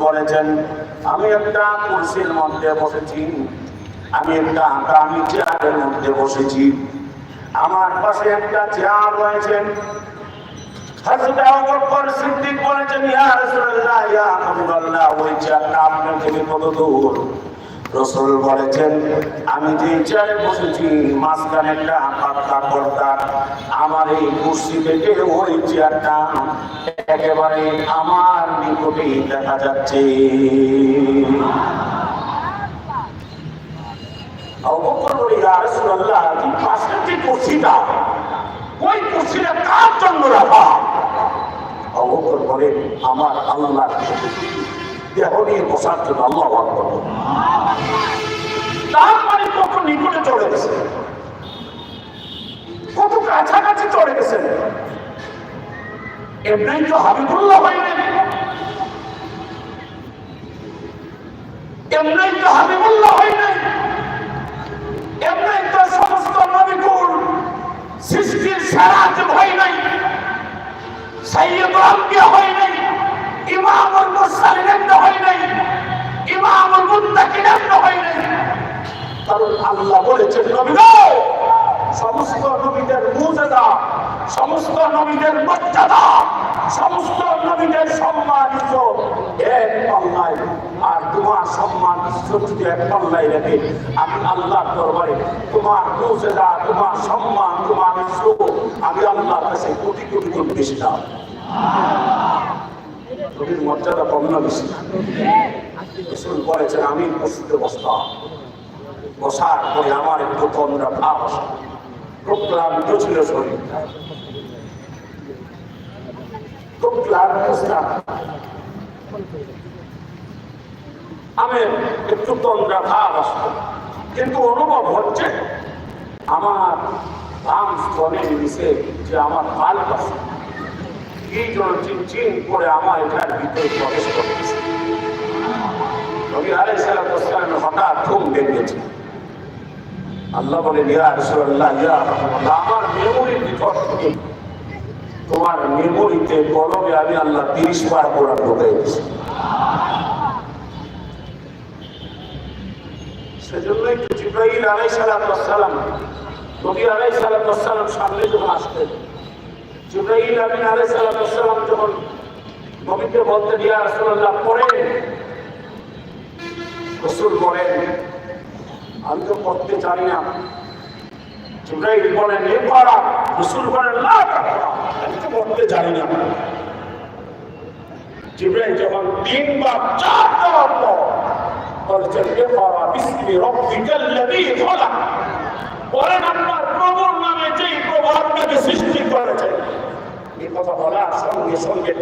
বলেছেন আমি একটা কুর্সির মধ্যে বসেছি। আমি একটা দামি চেয়ারের মধ্যে বসেছি। আমার পাশে একটা চেয়ার রয়েছে। হযরত আবু বকর সিদ্দিক বলেছেন কত দূর? রসুল বলেছেন, আমি যে চেয়ারে বসেছি, মাঝখানে একটা পাতলা পর্দা। আমার এই কুর্সি থেকে ওই চেয়ারটা একেবারে আমার নিকটেই দেখা যাচ্ছে। ওই রাখা? আমার আল্লাহ দেহ নিয়ে বসার জন্য আল্লাহ কত নিকটে চলে গেছে? কত কাছাকাছি চলে গেছেন এমনি তো হাবিবুল্লাহ হইলেন এমনি তো হাবিবুল্লাহ এমনি তো সমস্ত নবীকুল সৃষ্টির সারাত হয় নাই। আম্বিয়া হয় ইমামুল মুরসালিন হয় নাই ইমামুল মুত্তাকিন কারণ আল্লাহ বলেছেন নবী গো, নবীদের মুজেদা সমস্ত নবীদের মর্যাদা সমস্ত নবীদের সম্মান ইজ্জত এক পাল্লায় আর তোমার সম্মান এক পাল্লায় রেখে আমি আল্লাহর দরবারে তোমার মুজেদা তোমার সম্মান তোমার ইজ্জত আমি আল্লাহর কাছে কোটি কোটি গুণ বেশি দাও নবীর মর্যাদা কম বেশি। বলেছেন আমি বসতে বসতাম বসার পরে আমার একটু তন্দ্রা ভাব আসে। প্রক্লান্ত ছিল শরীরটা খুব ক্লান্ত ছিলাম আমি একটু তন্দ্রা ভাব কিন্তু অনুভব হচ্ছে, আমার দাম স্তনের নিচে যে আমার পাল পাশে কি যেন চিনচিন করে আমার এটার ভিতরে প্রবেশ করতেছে। নবী আলাইহিস সালাম হঠাৎ ঘুম ভেঙেছে। আল্লাহ বলে ইয়া রাসূলুল্লাহ আমার মেমোরির ভিতর তোমার মেমোরিতে কলমে আমি আল্লাহ তিরিশ বার কোরআন ঢোকাই দিয়েছি সেজন্যই তো জিব্রাইল আলাইহিস সালাম, নবী আলাইহিস সালাম সামনে যখন আসতেন জিব্রাইল আমিন আলাইহিস যখন নবীকে বলতে ইয়া রাসূলুল্লাহ পড়ে, রসুল আমি তো পড়তে জানি না। জিব্রাইল বলেন, এ পড়া, রসুল বলেন না আমি তো পড়তে জানি না। যখন তিনবার চার দেওয়ার পর এ পড়া বিসমি রব্বিকাল্লাযী খলাক। বলেন আপনার প্রভুর নামে যেই প্রভু আপনাকে সৃষ্টি এই কথা বলার সঙ্গে সঙ্গে।